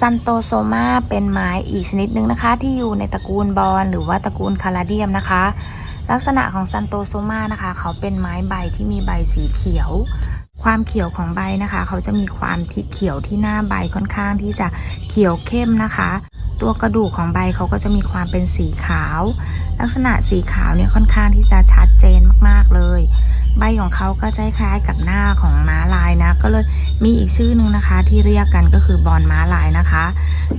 ซันโตโซมาเป็นไม้อีกชนิดหนึ่งนะคะ ที่อยู่ในตระกูลบอนหรือว่าตระกูลคาราเดียมนะคะ ลักษณะของซันโตโซมานะคะ เขาเป็นไม้ใบที่มีใบสีเขียว ความเขียวของใบนะคะ เขาจะมีความที่เขียวที่หน้าใบค่อนข้างที่จะเขียวเข้มนะคะ ตัวกระดูกของใบเขาก็จะมีความเป็นสีขาว ลักษณะสีขาวเนี่ยค่อนข้างที่จะชัดเจนมากๆเลย ของเขาก็จะคล้ายกับหน้าของม้าลายนะ ก็เลยมีอีกชื่อหนึ่งนะคะ ที่เรียกกันก็คือบอลม้าลายนะคะ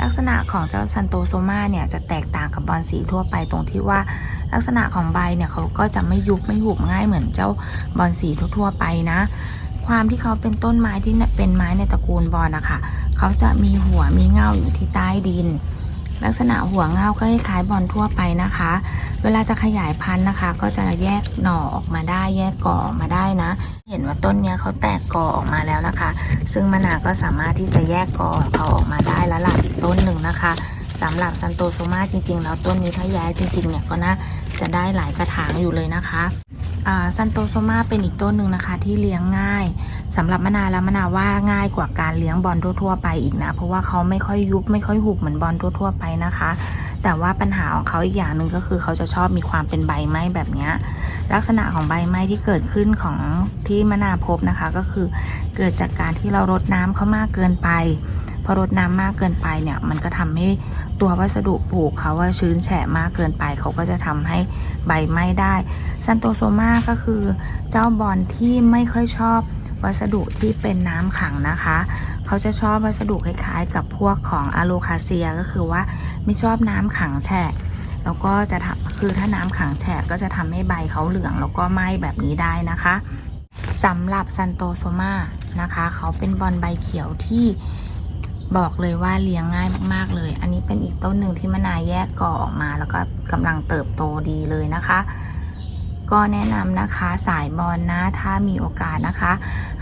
ลักษณะของเจ้าซันโตโซมาเนี่ยจะแตกต่างกับบอลสีทั่วไปตรงที่ว่า ลักษณะของใบเนี่ยเขาก็จะไม่ยุบไม่หุบง่ายเหมือนเจ้าบอลสีทั่วๆไปนะ ความที่เขาเป็นต้นไม้ที่เป็นไม้ในตระกูลบอลนะคะเขาจะมีหัวมีเง่าอยู่ที่ใต้ดิน ลักษณะหัวเงาก็คล้ายบอลทั่วไปนะคะ เวลาจะขยายพันธุ์นะคะ ก็จะแยกหน่อออกมาได้แยกกอออกมาได้นะ เห็นว่าต้นเนี้ยเขาแตกก่อออกมาแล้วนะคะ ซึ่งมะนาวก็สามารถที่จะแยกก่อเขาออกมาได้แล้วล่ะอีกต้นหนึ่งนะคะสำหรับซันโตโซมาจริง ๆ แล้วต้นนี้ถ้าย้ายจริงๆเนี่ยก็น่าจะได้หลายกระถางอยู่เลยนะคะซันโตโซมาเป็นอีกต้นหนึ่งนะคะที่เลี้ยงง่าย สำหรับมะนาวแล้วมะนาวว่าง่ายกว่าการเลี้ยงบอลทั่วๆไปอีกนะ เพราะว่าเขาไม่ค่อยยุบไม่ค่อยหุบเหมือนบอลทั่วๆไปนะคะ แต่ว่าปัญหาของเขาอีกอย่างหนึ่งก็คือเขาจะชอบมีความเป็นใบไม้แบบนี้ลักษณะของใบไม้ที่เกิดขึ้นของที่มะนาวพบนะคะ ก็คือเกิดจากการที่เรารดน้ำเขามากเกินไปพอรดน้ำมากเกินไปเนี่ย มันก็ทำให้ตัววัสดุปลูกเขาว่าชื้นแฉะมากเกินไป เขาก็จะทำให้ใบไหม้ได้ซันโตโซมาก็คือเจ้าบอลที่ไม่ค่อยชอบ วัสดุที่เป็นน้ำขังนะคะ เขาจะชอบวัสดุคล้ายๆ กับพวกของอะโลคาเซียก็คือว่าไม่ชอบน้ำขังแฉะแล้วก็จะคือถ้าน้ำขังแฉะก็จะทำให้ใบเขาเหลืองแล้วก็ไหม้แบบนี้ได้นะคะสำหรับซันโตโซมานะคะ เขาเป็นบอลใบเขียวที่บอกเลยว่าเลี้ยงง่ายมาก ๆ เลย อันนี้เป็นอีกต้นหนึ่งที่มะนาวแยกก่อออกมา แล้วก็กำลังเติบโตดีเลยนะคะ ก็แนะนำนะคะสายบอลนะถ้ามีโอกาสนะคะ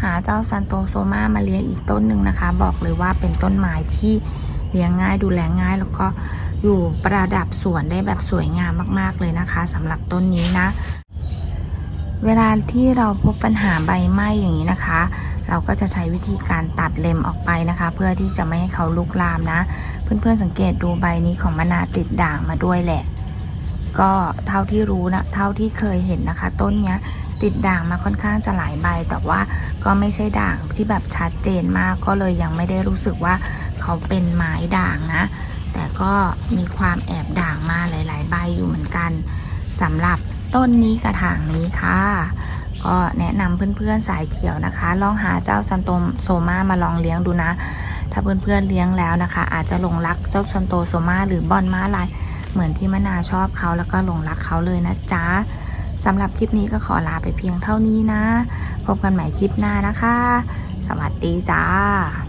หาเจ้าซันโตโซมามาเลี้ยงอีกต้นหนึ่งนะคะ บอกเลยว่าเป็นต้นไม้ที่เลี้ยงง่ายดูแลง่าย แล้วก็อยู่ประดับสวนได้แบบสวยงามมาก ๆ เลยนะคะสำหรับต้นนี้นะ เวลาที่เราพบปัญหาใบไหม้อย่างนี้นะคะ เราก็จะใช้วิธีการตัดเล็มออกไปนะคะ เพื่อที่จะไม่ให้เขาลุกลามนะ เพื่อนๆสังเกตดูใบนี้ของมะนาวติดด่างมาด้วยแหละ ก็เท่าที่รู้นะเท่าที่เคยเห็นนะคะ ต้นเนี้ยติดด่างมาค่อนข้างจะหลายใบ แต่ว่าก็ไม่ใช่ด่างที่แบบชัดเจนมากก็เลยยังไม่ได้รู้สึกว่าเขาเป็นไม้ด่างนะ แต่ก็มีความแอบด่างมาหลาย ๆ ใบอยู่เหมือนกันสำหรับต้นนี้กระถางนี้ค่ะ ก็แนะนำเพื่อน ๆ สายเขียวนะคะ ลองหาเจ้าซันโตโซมามาลองเลี้ยงดูนะ ถ้าเพื่อน ๆเลี้ยงแล้วนะคะ อาจจะหลงรักเจ้าซันโตโซมาหรือบอนม้าลาย เหมือนที่มะนาชอบเขาแล้วก็หลงรักเขาเลยนะจ๊ะสำหรับคลิปนี้ก็ขอลาไปเพียงเท่านี้นะ พบกันใหม่คลิปหน้านะคะ สวัสดีจ้า